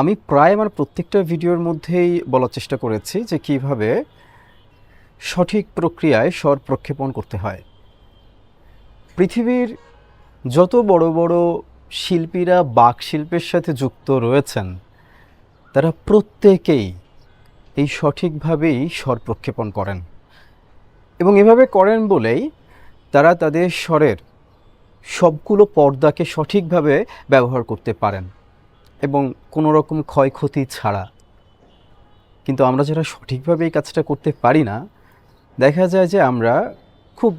আমি প্রায় আমার প্রত্যেকটা ভিডিওর মধ্যেই বলার চেষ্টা করেছি যে কীভাবে সঠিক প্রক্রিয়ায় স্বর প্রক্ষেপণ করতে হয়। পৃথিবীর যত বড় বড় শিল্পীরা বাক শিল্পের সাথে যুক্ত রয়েছেন, তারা প্রত্যেকেই এই সঠিকভাবেই স্বর প্রক্ষেপণ করেন। এবং এভাবে করেন বলেই তারা তাদের স্বরের সবগুলো পর্দাকে সঠিকভাবে ব্যবহার করতে পারেন। এবং কোনো রকম ক্ষয়ক্ষতি ছাড়া। কিন্তু আমরা যারা সঠিকভাবে এই কাজটা করতে পারি না, দেখা যায় যে আমরা খুব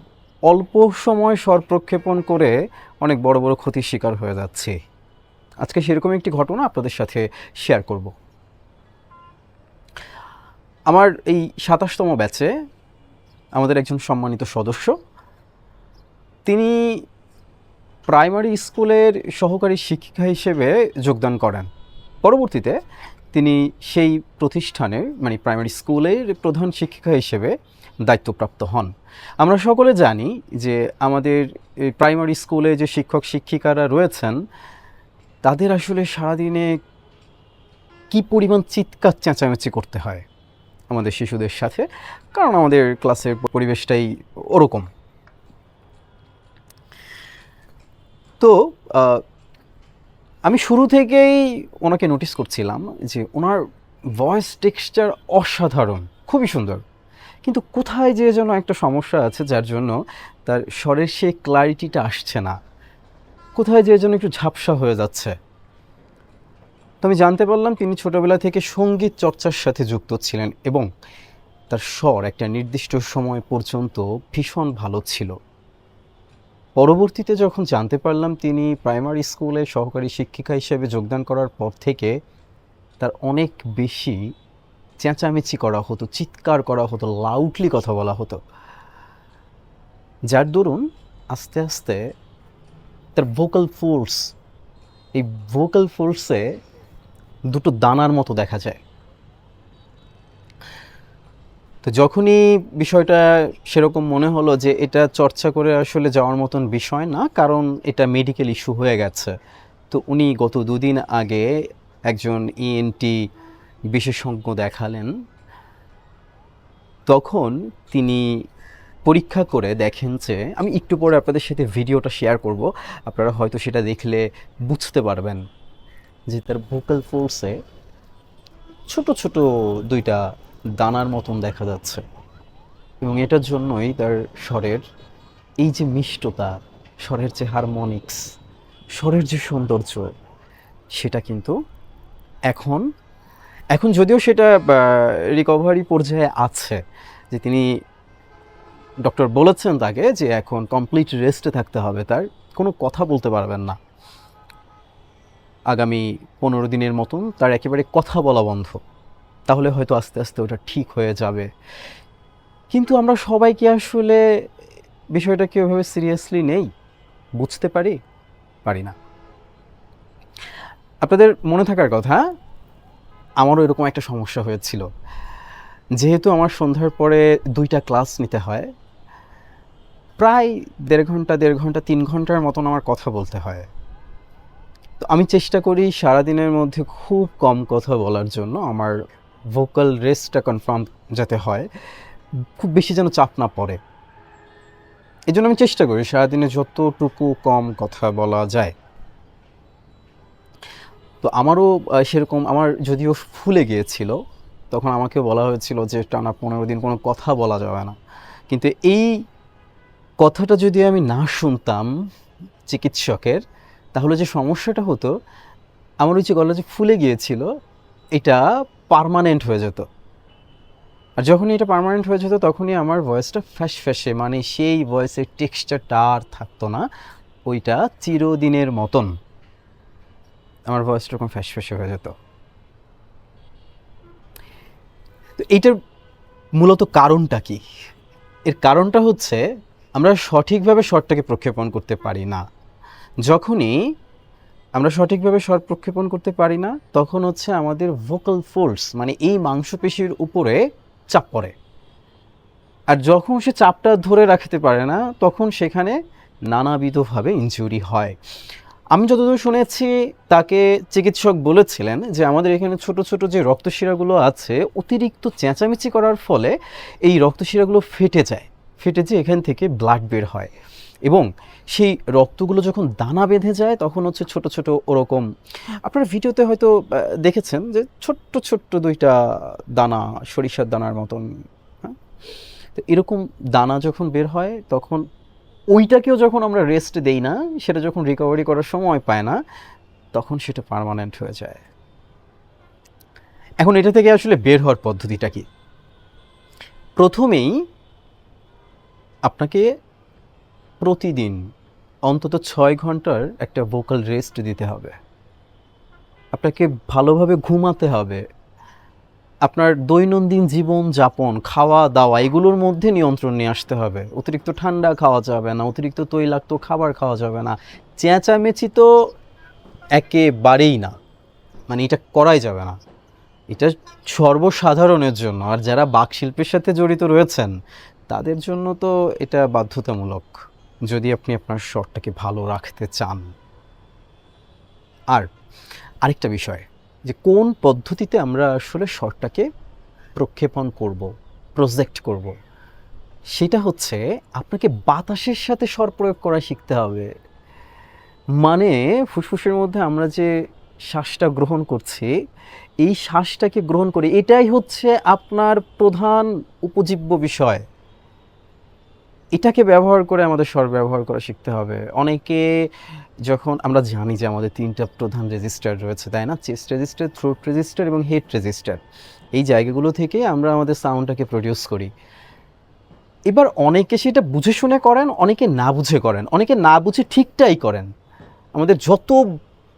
অল্প সময় স্বর প্রক্ষেপণ করে অনেক বড় বড় ক্ষতির শিকার হয়ে যাচ্ছি। আজকে সেরকম একটি ঘটনা আপনাদের সাথে শেয়ার করব। আমার এই সাতাশতম ব্যাচে আমাদের একজন সম্মানিত সদস্য, তিনি প্রাইমারি স্কুলের সহকারী শিক্ষিকা হিসেবে যোগদান করেন। পরবর্তীতে তিনি সেই প্রতিষ্ঠানের মানে প্রাইমারি স্কুলের প্রধান শিক্ষিকা হিসেবে দায়িত্বপ্রাপ্ত হন। আমরা সকলে জানি যে আমাদের প্রাইমারি স্কুলে যে শিক্ষক শিক্ষিকারা রয়েছেন, তাদের আসলে সারাদিনে কি পরিমাণ চিৎকার চেঁচামেচি করতে হয় আমাদের শিশুদের সাথে? কারণ আমাদের ক্লাসের পরিবেশটাই ওরকম। তো আমি শুরু থেকেই ওনাকে নোটিস করছিলাম যে ওনার ভয়েস টেক্সচার অসাধারণ, খুবই সুন্দর। কিন্তু কোথায় যে যেন একটা সমস্যা আছে যার জন্য তার স্বরের সে ক্লারিটিটা আসছে না। কোথায় যে যেন একটু ঝাপসা হয়ে যাচ্ছে। তো আমি জানতে পারলাম তিনি ছোটবেলা থেকে সংগীত চর্চার সাথে যুক্ত ছিলেন এবং তার স্বর একটা নির্দিষ্ট সময় পর্যন্ত ভীষণ ভালো ছিল। পরবর্তীতে যখন জানতে পারলাম তিনি প্রাইমারি স্কুলে সহকারী শিক্ষিকা হিসেবে যোগদান করার পর থেকে তার অনেক বেশি চেঁচামেচি করা হতো, চিৎকার করা হতো লাউডলি কথা বলা হতো। যার দরুন আস্তে আস্তে তার ভোকাল ফোর্স এই ভোকাল ফোর্সে দুটো দানার মতো দেখা যায়। তো যখনই বিষয়টা সেরকম মনে হলো যে এটা চর্চা করে আসলে যাওয়ার মতন বিষয় না, কারণ এটা মেডিকেল ইস্যু হয়ে গেছে। তো উনি গত দুদিন আগে একজন ইএনটি বিশেষজ্ঞ দেখালেন। তখন তিনি পরীক্ষা করে দেখেন যে, আমি একটু পরে আপনাদের সাথে ভিডিওটা শেয়ার করব। আপনারা হয়তো সেটা দেখলে বুঝতে পারবেন যে তার ভোকাল ফোর্সে ছোট ছোট দুইটা দানার মতন দেখা যাচ্ছে। এবং এটার জন্যই তার স্বরের এই যে মিষ্টতা, স্বরের যে হারমোনিক্স স্বরের যে সৌন্দর্য, সেটা কিন্তু এখন এখন যদিও সেটা রিকভারি পর্যায়ে আছে, যে তিনি ডক্টর বলেছেন তাকে যে এখন কমপ্লিট রেস্টে থাকতে হবে, তার কোনো কথা বলতে পারবেন না। আগামী পনেরো দিনের মতন তার একেবারে কথা বলা বন্ধ। তাহলে হয়তো আস্তে আস্তে ওটা ঠিক হয়ে যাবে। কিন্তু আমরা সবাই কি আসলে বিষয়টাকে ওইভাবে সিরিয়াসলি নেই? বুঝতে পারি? পারি না। আপনাদের মনে থাকার কথা, আমারও এরকম একটা সমস্যা হয়েছিল। যেহেতু আমার সন্ধ্যার পরে দুইটা ক্লাস নিতে হয়, প্রায় দেড় ঘণ্টা দেড় ঘণ্টা, তিন ঘণ্টার মতন আমার কথা বলতে হয়। তো আমি চেষ্টা করি সারাদিনের মধ্যে খুব কম কথা বলার জন্য আমার ভোকাল রেস্টটা কনফার্ম যাতে হয়, খুব বেশি যেন চাপ না পড়ে। এই জন্য আমি চেষ্টা করি সারাদিনে যতটুকু কম কথা বলা যায়। তো আমারও সেরকম আমার যদিও ফুলে গিয়েছিল, তখন আমাকে বলা হয়েছিল যে টানা পনেরো দিন কোনো কথা বলা যাবে না। কিন্তু এই কথাটা যদি আমি না শুনতাম চিকিৎসকের, তাহলে যে সমস্যাটা হতো, আমার ওই যে গলা যে ফুলে গিয়েছিল, এটা পার্মানেন্ট হয়ে যেত। আর যখনই এটা পার্মানেন্ট হয়ে যেত, তখনই আমার ভয়েসটা ফ্যাস ফ্যাসে মানে সেই ভয়েসের টেক্সচারটা আর থাকতো না। ওইটা চিরদিনের মতন আমার ভয়েসটা এরকম ফ্যাস ফ্যাসে হয়ে যেত। তো এইটার মূলত কারণটা কি? এর কারণটা হচ্ছে, আমরা সঠিকভাবে স্বরটাকে প্রক্ষেপণ করতে পারি না। যখনই আমরা সঠিকভাবে স্বর প্রক্ষেপণ করতে পারি না, তখন হচ্ছে আমাদের ভোকাল ফোর্স মানে এই মাংসপেশির উপরে চাপ পড়ে। আর যখন সে চাপটা ধরে রাখতে পারে না, তখন সেখানে নানাবিধভাবে ইনজুরি হয়। আমি যতদূর শুনেছি, তাকে চিকিৎসক বলেছিলেন যে আমাদের এখানে ছোট ছোট যে রক্তশিরাগুলো আছে, অতিরিক্ত চেঁচামেচি করার ফলে এই রক্তশিরাগুলো ফেটে যায়, ফেটে যে এখান থেকে ব্লাড বের হয়। এবং সেই রক্তগুলো যখন দানা বেঁধে যায়, তখন হচ্ছে ছোট ছোট ওরকম। আপনারা ভিডিওতে হয়তো দেখেছেন যে ছোট্ট ছোট্ট দুইটা দানা, সরিষার দানার মতন হ্যাঁ? তো এরকম দানা যখন বের হয়, তখন ওইটাকেও যখন আমরা রেস্ট দেই না, সেটা যখন রিকভারি করার সময় পায় না, তখন সেটা পার্মানেন্ট হয়ে যায়। এখন এটা থেকে আসলে বের হওয়ার পদ্ধতিটা কি? প্রথমেই আপনাকে প্রতিদিন অন্তত ছয় ঘণ্টার একটা ভোকাল রেস্ট দিতে হবে। আপনাকে ভালোভাবে ঘুমাতে হবে। আপনার দৈনন্দিন জীবন যাপন, খাওয়া দাওয়া এগুলোর মধ্যে নিয়ন্ত্রণ নিয়ে আসতে হবে। অতিরিক্ত ঠান্ডা খাওয়া যাবে না, অতিরিক্ত তৈলাক্ত খাবার খাওয়া যাবে না। চেঁচামেচি তো একেবারেই না। মানে এটা করাই যাবে না। এটা সর্বসাধারণের জন্য। আর যারা বাকশিল্পের সাথে জড়িত রয়েছেন, তাদের জন্য তো এটা বাধ্যতামূলক। যদি আপনি আপনার স্বরটাকে ভালো রাখতে চান। আর আরেকটা বিষয়, যে কোন পদ্ধতিতে আমরা আসলে স্বরটাকে প্রক্ষেপণ করব প্রজেক্ট করব, সেটা হচ্ছে আপনাকে বাতাসের সাথে স্বর প্রয়োগ করা শিখতে হবে। মানে ফুসফুসের মধ্যে আমরা যে শ্বাসটা গ্রহণ করছি, এই শ্বাসটাকে গ্রহণ করে এটাই হচ্ছে আপনার প্রধান উপজীব্য বিষয়। এটাকে ব্যবহার করে আমাদের স্বর ব্যবহার করা শিখতে হবে। অনেকে যখন, আমরা জানি যে আমাদের তিনটা প্রধান রেজিস্টার রয়েছে, তাই না? চেস্ট রেজিস্টার থ্রোট রেজিস্টার এবং হেড রেজিস্টার এই জায়গাগুলো থেকে আমরা আমাদের সাউন্ডটাকে প্রডিউস করি। এবার অনেকে সেটা বুঝে শুনে করেন, অনেকে না বুঝে করেন। অনেকে না বুঝে ঠিকটাই করেন। আমাদের যত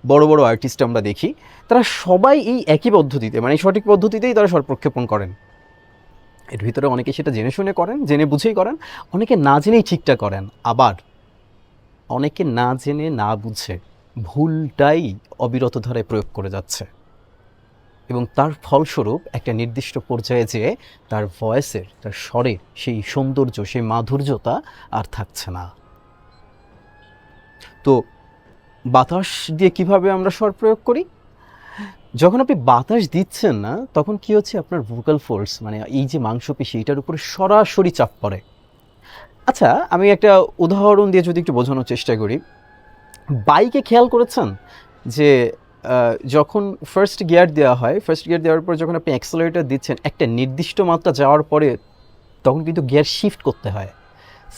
বড় বড় আর্টিস্ট আমরা দেখি, তারা সবাই এই একই পদ্ধতিতে মানে সঠিক পদ্ধতিতেই তারা স্বর প্রক্ষেপণ করেন। এর ভিতরে অনেকে সেটা জেনে শুনে করেন, জেনে বুঝেই করেন, অনেকে না জেনেই ঠিকটা করেন। আবার অনেকে না জেনে, না বুঝে ভুলটাই অবিরত ধারায় প্রয়োগ করে যাচ্ছে। এবং তার ফলস্বরূপ একটা নির্দিষ্ট পর্যায়ে যেয়ে তার ভয়েসের, তার স্বরের সেই সৌন্দর্য, সেই মাধুর্যতা আর থাকছে না। তো বাতাস দিয়ে কীভাবে আমরা স্বর প্রয়োগ করি? যখন আপনি বাতাস দিচ্ছেন না, তখন কি হচ্ছে আপনার ভোকাল ফোর্স মানে এই যে মাংসপেশি এটার উপরে সরাসরি চাপ পড়ে। আচ্ছা আমি একটা উদাহরণ দিয়ে যদি একটু বোঝানোর চেষ্টা করি। বাইকে খেয়াল করেছেন যে যখন ফার্স্ট গিয়ার দেওয়া হয় ফার্স্ট গিয়ার দেওয়ার পর যখন আপনি অ্যাক্সেলারেটর দিচ্ছেন, একটা নির্দিষ্ট মাত্রা যাওয়ার পরে তখন কিন্তু গিয়ার শিফট করতে হয়।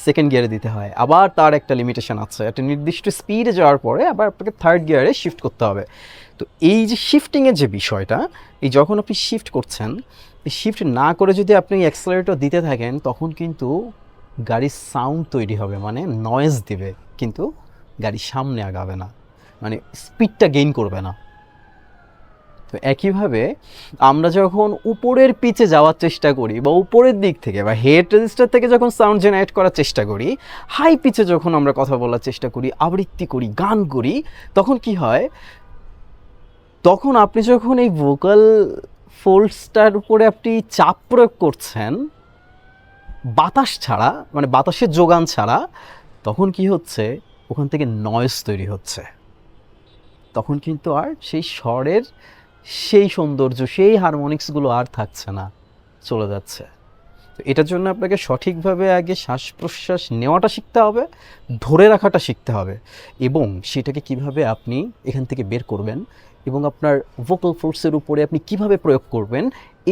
সেকেন্ড গিয়ারে দিতে হয়, আবার তার একটা লিমিটেশন আছে। একটা নির্দিষ্ট স্পিডে যাওয়ার পরে আবার আপনাকে থার্ড গিয়ারে শিফট করতে হবে। তো এই যে শিফটিংয়ের যে বিষয়টা, এই যখন আপনি শিফট করছেন শিফট না করে যদি আপনি অ্যাক্সেলারেটর দিতে থাকেন, তখন কিন্তু গাড়ির সাউন্ড তৈরি হবে মানে নয়েজ দিবে, কিন্তু গাড়ি সামনে আগাবে না মানে স্পিডটা গেইন করবে না। তো একইভাবে আমরা যখন উপরের পিচে যাওয়ার চেষ্টা করি, বা উপরের দিক থেকে, বা হেড রেজিস্টার থেকে যখন সাউন্ড জেনারেট করার চেষ্টা করি হাই পিচে যখন আমরা কথা বলার চেষ্টা করি, আবৃত্তি করি, গান করি, তখন কি হয়? তখন আপনি যখন এই ভোকাল ফোল্ডসটার উপরে আপনি চাপ প্রয়োগ করছেন, বাতাস ছাড়া মানে বাতাসের যোগান ছাড়া, তখন কি হচ্ছে? ওখান থেকে নয়েস তৈরি হচ্ছে। তখন কিন্তু আর সেই স্বরের সেই সৌন্দর্য, সেই হারমোনিক্সগুলো আর থাকছে না, চলে যাচ্ছে। তো এটার জন্য আপনাকে সঠিকভাবে আগে শ্বাস প্রশ্বাস নেওয়াটা শিখতে হবে, ধরে রাখাটা শিখতে হবে এবং সেটাকে কীভাবে আপনি এখান থেকে বের করবেন এবং আপনার ভোকাল ফোর্সের উপরে আপনি কীভাবে প্রয়োগ করবেন,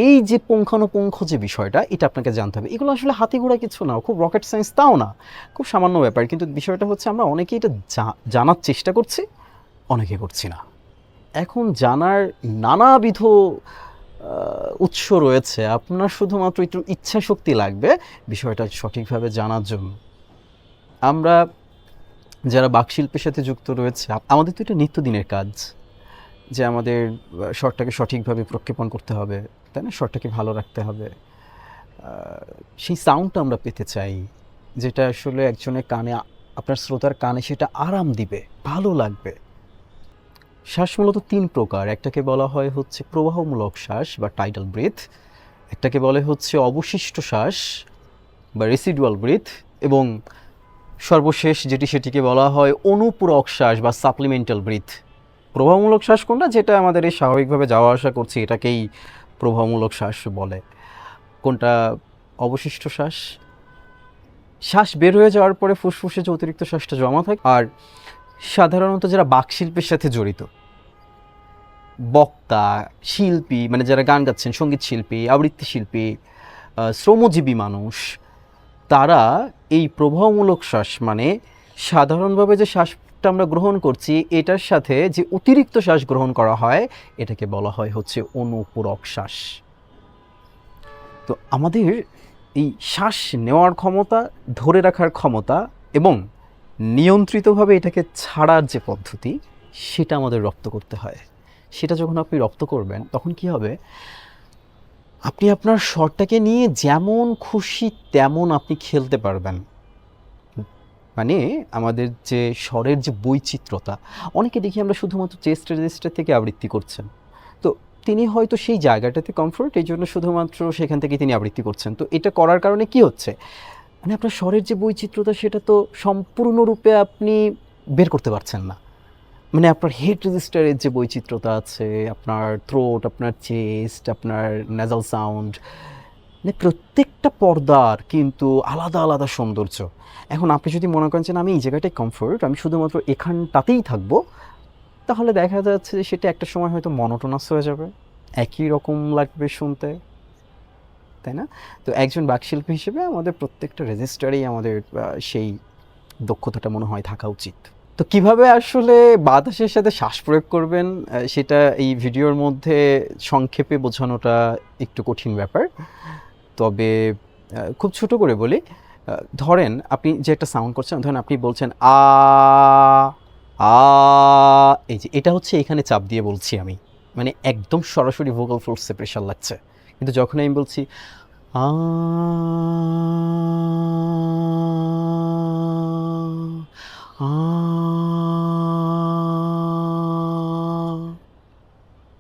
এই যে পুঙ্খানুপুঙ্খ যে বিষয়টা, এটা আপনাকে জানতে হবে। এগুলো আসলে হাতি ঘোড়া কিছু না, খুব রকেট সায়েন্স তাও না, খুব সামান্য ব্যাপার। কিন্তু বিষয়টা হচ্ছে আমরা অনেকেই এটা জানার চেষ্টা করছি, অনেকে করছি না। এখন জানার নানাবিধ উৎস রয়েছে, আপনার শুধুমাত্র একটু ইচ্ছা শক্তি লাগবে বিষয়টা সঠিকভাবে জানার জন্য। আমরা যারা বাকশিল্পের সাথে যুক্ত রয়েছে আমাদের তো এটা নিত্যদিনের কাজ যে আমাদের স্বরটাকে সঠিকভাবে প্রক্ষেপণ করতে হবে, তাই না? স্বরটাকে ভালো রাখতে হবে। সেই সাউন্ডটা আমরা পেতে চাই, যেটা আসলে একজনের কানে, আপনার শ্রোতার কানে সেটা আরাম দিবে, ভালো লাগবে। শ্বাস মূলত তিন প্রকার। একটাকে বলা হয় হচ্ছে প্রবাহমূলক শ্বাস বা টাইটাল ব্রিথ একটাকে বলে হচ্ছে অবশিষ্ট শ্বাস বা রেসিডুয়াল ব্রিথ এবং সর্বশেষ যেটি সেটিকে বলা হয় অনুপূরক শ্বাস বা সাপ্লিমেন্টাল ব্রিথ প্রভাবমূলক শ্বাস কোনটা? যেটা আমাদের এই স্বাভাবিকভাবে যাওয়া আসা করছি, এটাকেই প্রভাবমূলক শ্বাস বলে। কোনটা অবশিষ্ট শ্বাস? শ্বাস বের হয়ে যাওয়ার পরে ফুসফুসে যে অতিরিক্ত শ্বাসটা জমা থাকে, আর সাধারণত যারা বাকশিল্পের সাথে জড়িত, বক্তা, শিল্পী মানে যারা গান গাচ্ছেন, সংগীত শিল্পী, আবৃত্তি শিল্পী শ্রমজীবী মানুষ, তারা এই প্রভাবমূলক শ্বাস মানে সাধারণভাবে যে শ্বাসটা আমরা গ্রহণ করছি, এটার সাথে যে অতিরিক্ত শ্বাস গ্রহণ করা হয়, এটাকে বলা হয় হচ্ছে অনুপূরক শ্বাস। তো আমাদের এই শ্বাস নেওয়ার ক্ষমতা, ধরে রাখার ক্ষমতা এবং নিয়ন্ত্রিতভাবে এটাকে ছাড়ার যে পদ্ধতি, সেটা আমাদের রপ্ত করতে হয়। সেটা যখন আপনি রপ্ত করবেন, তখন কি হবে? আপনি আপনার শটটাকে নিয়ে যেমন খুশি তেমন আপনি খেলতে পারবেন। মানে আমাদের যে স্বরের যে বৈচিত্র্যতা, অনেকে দেখি আমরা শুধুমাত্র চেস্ট রেজিস্টার থেকে আবৃত্তি করছেন। তো তিনি হয়তো সেই জায়গাটাতে কমফোর্ট এই জন্য শুধুমাত্র সেখান থেকে তিনি আবৃত্তি করছেন। তো এটা করার কারণে কি হচ্ছে? মানে আপনার স্বরের যে বৈচিত্র্যতা, সেটা তো সম্পূর্ণরূপে আপনি বের করতে পারছেন না। মানে আপনার হেড রেজিস্টারের যে বৈচিত্র্যতা আছে, আপনার থ্রোট আপনার চেস্ট আপনার নেজাল সাউন্ড মানে প্রত্যেকটা পর্দার কিন্তু আলাদা আলাদা সৌন্দর্য। এখন আপনি যদি মনে করেন যে আমি এই জায়গাটায় কমফোর্ট আমি শুধুমাত্র এখানটাতেই থাকব, তাহলে দেখা যাচ্ছে যে সেটা একটা সময় হয়তো মনোটোনাস হয়ে যাবে। একই রকম লাগবে শুনতে। তাই না? তো একজন বাকশিল্পী হিসেবে আমাদের প্রত্যেকটা রেজিস্টারেই আমাদের সেই দক্ষতাটা মনে হয় থাকা উচিত। তো কীভাবে আসলে বাতাসের সাথে শ্বাস প্রয়োগ করবেন? সেটা এই ভিডিওর মধ্যে সংক্ষেপে বোঝানোটা একটু কঠিন ব্যাপার। তবে খুব ছোট করে বলি ধরেন আপনি যে একটা সাউন্ড করছেন, ধরেন আপনি বলছেন, আ আ, এই যে এটা হচ্ছে এখানে চাপ দিয়ে বলছি আমি। মানে একদম সরাসরি ভোকাল ফোর্সে প্রেশার লাগছে। কিন্তু যখন আমি বলছি আ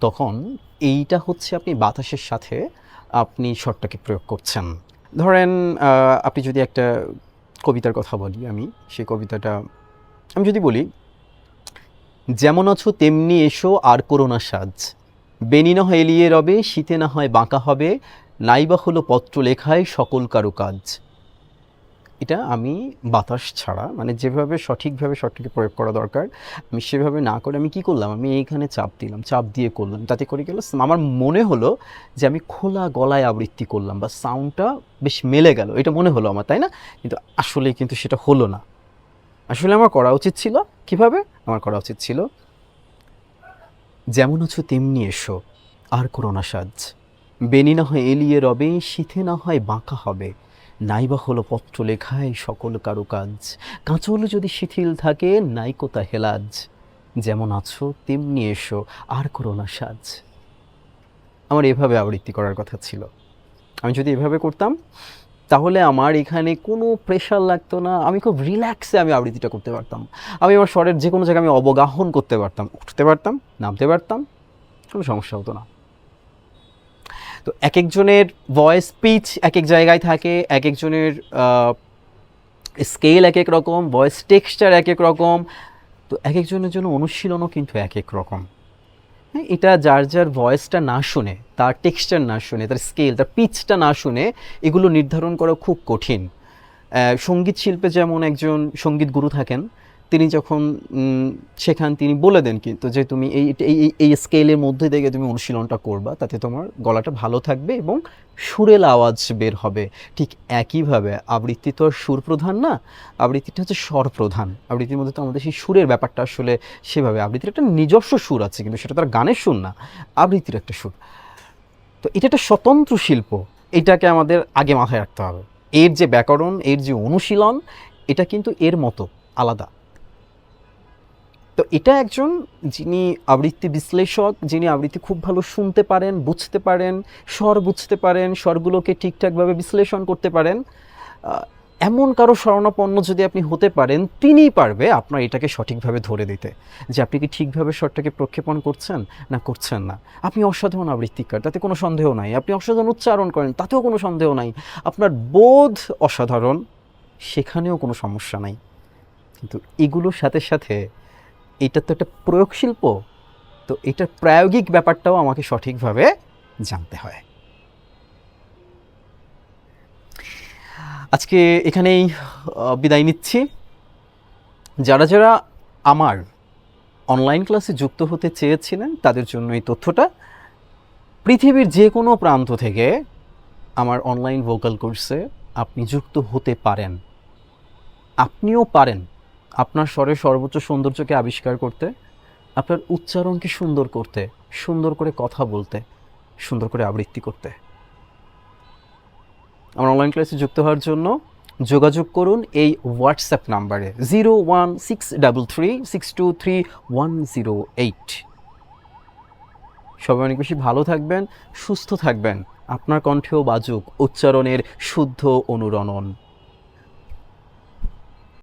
তখন এইটা হচ্ছে আপনি বাতাসের সাথে আপনি শটটাকে প্রয়োগ করছেন ধরেন আপনি যদি একটা কবিতার কথা বলি আমি সেই কবিতাটা আমি যদি বলি যেমন আছো তেমনি এসো আর করো না সাজ বেনি না হয় এলিয়ে রবে, শীতে না হয় বাঁকা হবে, নাইবা হলো পত্র লেখায় সকল কারও কাজ এটা আমি বাতাস ছাড়া মানে যেভাবে সঠিকভাবে শটটাকে প্রয়োগ করা দরকার, আমি সেভাবে না করে আমি কি করলাম? আমি এইখানে চাপ দিলাম, চাপ দিয়ে করলাম। তাতে করে গেল আমার মনে হলো যে আমি খোলা গলায় আবৃত্তি করলাম বা সাউন্ডটা বেশ মেলে গেল। এটা মনে হলো আমার, তাই না? কিন্তু আসলে কিন্তু সেটা হলো না। আসলে আমার করা উচিত ছিল। কীভাবে? আমার করা উচিত ছিল যেমন আছো তেমনি এসো, আর করো না সাজ। বেনি না হয় এলিয়ে রবে, শীতে না হয় বাঁকা হবে। নাইবা হলো পত্র লেখায় সকল কারুকাজ কাঁচল যদি শিথিল থাকে, নাইকোতা হেলাজ। যেমন আছো তেমনি এসো, আর করো না সাজ। আমার এভাবে আবৃত্তি করার কথা ছিল। আমি যদি এভাবে করতাম তাহলে আমার এখানে কোনো প্রেশার লাগতো না। আমি খুব রিল্যাক্সে আমি আবৃত্তিটা করতে পারতাম। আমি আমার স্বরের যে কোনো জায়গায় আমি অবগাহন করতে পারতাম, উঠতে পারতাম, নামতে পারতাম, কোনো সমস্যা হতো না। তো এক একজনের ভয়েস পিচ এক এক জায়গায় থাকে এক একজনের স্কেল এক এক রকম ভয়েস টেক্সচার এক এক রকম। তো এক একজনের জন্য অনুশীলনও কিন্তু এক এক রকম। হ্যাঁ এটা যার যার ভয়েসটা না শুনে, তার টেক্সচার না শুনে, তার স্কেল তার পিচটা না শুনে এগুলো নির্ধারণ করা খুব কঠিন। সংগীত শিল্পে যেমন একজন সংগীত গুরু থাকেন তিনি যখন শেখান তিনি বলে দেন কিন্তু যে তুমি এই- এই স্কেলের মধ্যে থেকে তুমি অনুশীলনটা করবা, তাতে তোমার গলাটা ভালো থাকবে এবং সুরেল আওয়াজ বের হবে। ঠিক একইভাবে আবৃত্তি তো আর সুর প্রধান না, আবৃত্তিটা হচ্ছে স্বর প্রধান। আবৃত্তির মধ্যে তো আমাদের সেই সুরের ব্যাপারটা আসলে সেভাবে, আবৃত্তির একটা নিজস্ব সুর আছে, কিন্তু সেটা তার গানের সুর না, আবৃত্তির একটা সুর। তো এটা একটা স্বতন্ত্র শিল্প, এটাকে আমাদের আগে মাথায় রাখতে হবে। এর যে ব্যাকরণ, এর যে অনুশীলন, এটা কিন্তু এর মতো, আলাদা। তো এটা একজন যিনি আবৃত্তি বিশ্লেষক, যিনি আবৃত্তি খুব ভালো শুনতে পারেন, বুঝতে পারেন, স্বর বুঝতে পারেন, স্বরগুলোকে ঠিকঠাকভাবে বিশ্লেষণ করতে পারেন এমন কারও শরণাপন্ন যদি আপনি হতে পারেন, তিনিই পারবে আপনার এটাকে সঠিকভাবে ধরে দিতে। যে আপনি কি ঠিকভাবে স্বরটাকে প্রক্ষেপণ করছেন? না করছেন না। আপনি অসাধারণ আবৃত্তিকার, তাতে কোনো সন্দেহ নাই। আপনি অসাধারণ উচ্চারণ করেন, তাতেও কোনো সন্দেহ নাই। আপনার বোধ অসাধারণ, সেখানেও কোনো সমস্যা নাই। কিন্তু এগুলোর সাথে সাথে এটা তো একটা প্রয়োগ শিল্প। তো এটার প্রায়োগিক ব্যাপারটাও আমাকে সঠিকভাবে জানতে হয়। আজকে এখানেই বিদায় নিচ্ছি। যারা যারা আমার অনলাইন ক্লাসে যুক্ত হতে চেয়েছিলেন, তাদের জন্য এই তথ্যটা। পৃথিবীর যে কোনো প্রান্ত থেকে আমার অনলাইন ভোকাল কোর্সে আপনি যুক্ত হতে পারেন। আপনিও পারেন। আপনার স্বরের সর্বোচ্চ সৌন্দর্যকে আবিষ্কার করতে, আপনার উচ্চারণকে সুন্দর করতে, সুন্দর করে কথা বলতে, সুন্দর করে আবৃত্তি করতে। আমার অনলাইন ক্লাসে যুক্ত হওয়ার জন্য যোগাযোগ করুন এই হোয়াটসঅ্যাপ নাম্বারে zero one six double three six two three one zero eight সবাই অনেক বেশি ভালো থাকবেন, সুস্থ থাকবেন। আপনার কণ্ঠেও বাজুক উচ্চারণের শুদ্ধ অনুরণন।